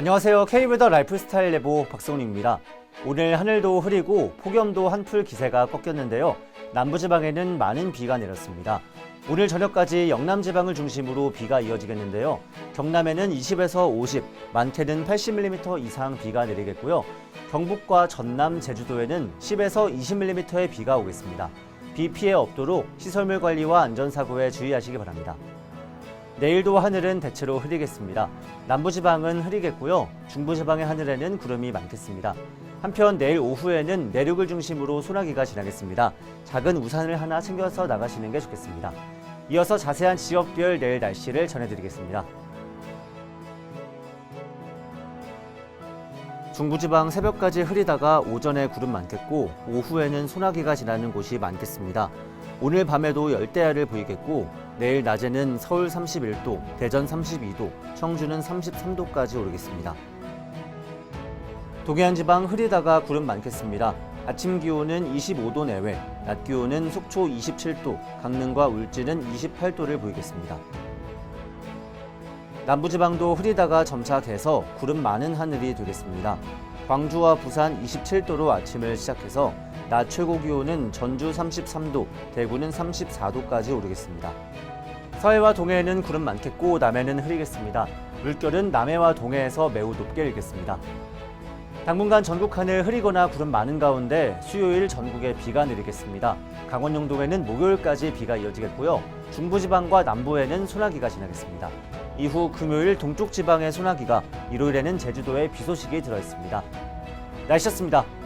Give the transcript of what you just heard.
안녕하세요. K브더 라이프스타일 레보 박성훈입니다. 오늘 하늘도 흐리고 폭염도 한풀 기세가 꺾였는데요. 남부지방에는 많은 비가 내렸습니다. 오늘 저녁까지 영남지방을 중심으로 비가 이어지겠는데요. 경남에는 20에서 50, 많게는 80mm 이상 비가 내리겠고요. 경북과 전남, 제주도에는 10에서 20mm의 비가 오겠습니다. 비 피해 없도록 시설물 관리와 안전사고에 주의하시기 바랍니다. 내일도 하늘은 대체로 흐리겠습니다. 남부지방은 흐리겠고요. 중부지방의 하늘에는 구름이 많겠습니다. 한편 내일 오후에는 내륙을 중심으로 소나기가 지나겠습니다. 작은 우산을 하나 챙겨서 나가시는 게 좋겠습니다. 이어서 자세한 지역별 내일 날씨를 전해드리겠습니다. 중부지방 새벽까지 흐리다가 오전에 구름 많겠고 오후에는 소나기가 지나는 곳이 많겠습니다. 오늘 밤에도 열대야를 보이겠고 내일 낮에는 서울 31도, 대전 32도, 청주는 33도까지 오르겠습니다. 동해안 지방 흐리다가 구름 많겠습니다. 아침 기온은 25도 내외, 낮 기온은 속초 27도, 강릉과 울진은 28도를 보이겠습니다. 남부지방도 흐리다가 점차 개서 구름 많은 하늘이 되겠습니다. 광주와 부산 27도로 아침을 시작해서 낮 최고 기온은 전주 33도, 대구는 34도까지 오르겠습니다. 서해와 동해에는 구름 많겠고 남해는 흐리겠습니다. 물결은 남해와 동해에서 매우 높게 일겠습니다. 당분간 전국 하늘 흐리거나 구름 많은 가운데 수요일 전국에 비가 내리겠습니다. 강원 영동에는 목요일까지 비가 이어지겠고요. 중부지방과 남부에는 소나기가 지나겠습니다. 이후 금요일 동쪽 지방의 소나기가 일요일에는 제주도에 비 소식이 들어 있습니다. 날씨였습니다.